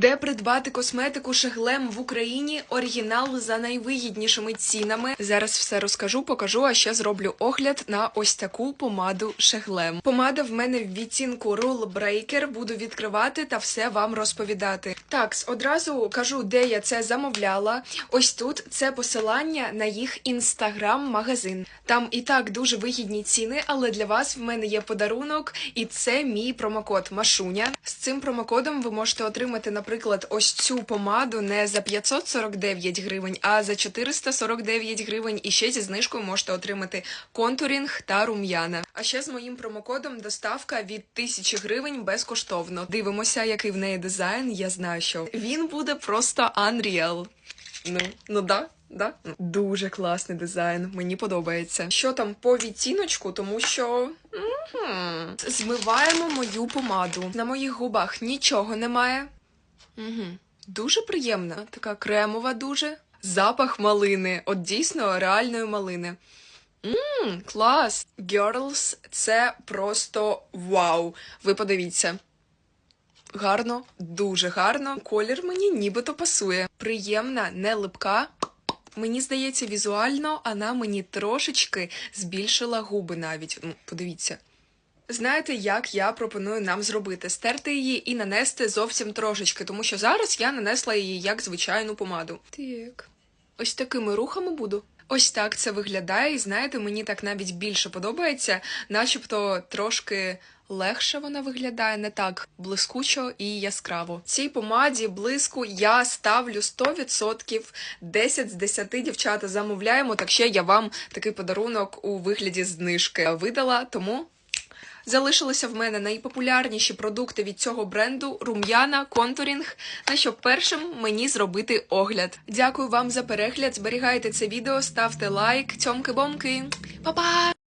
Де придбати косметику Шеглем в Україні? Оригінал за найвигіднішими цінами. Зараз все розкажу, покажу, а ще зроблю огляд на ось таку помаду Шеглем. Помада в мене в відцінку Rule Breaker. Буду відкривати та все вам розповідати. Так, одразу кажу, де я це замовляла. Ось тут це посилання на їх інстаграм-магазин. Там і так дуже вигідні ціни, але для вас в мене є подарунок, і це мій промокод Машуня. З цим промокодом ви можете отримати, наприклад, ось цю помаду не за 549 гривень, а за 449 гривень. І ще зі знижкою можете отримати контурінг та рум'яна. А ще з моїм промокодом доставка від 1000 гривень безкоштовно. Дивимося, який в неї дизайн. Я знаю, що він буде просто unreal. Ну, ну да. Да? Дуже класний дизайн, мені подобається. Що там по відтіночку, тому що Мгм. змиваємо мою помаду. На моїх губах нічого немає. Угу. Дуже приємна, така кремова, дуже. Запах малини, от дійсно реальної малини. Мм, клас! Girls, це просто вау. Ви подивіться. Гарно, дуже гарно. Колір мені нібито пасує. Приємна, не липка. Мені здається, візуально вона мені трошечки збільшила губи навіть. Ну, подивіться. Знаєте, як я пропоную нам зробити? Стерти її і нанести зовсім трошечки, тому що зараз я нанесла її як звичайну помаду. Так. Ось такими рухами буду. Ось так це виглядає, і знаєте, мені так навіть більше подобається, начебто трошки легше вона виглядає, не так блискучо і яскраво. Цій помаді блиску я ставлю 100%, 10 з 10 дівчата замовляємо, так ще я вам такий подарунок у вигляді знижки видала, тому. Залишилися в мене найпопулярніші продукти від цього бренду рум'яна, контурінг, на що першим мені зробити огляд. Дякую вам за перегляд. Зберігайте це відео, ставте лайк, цьомки-бомки. Па-па!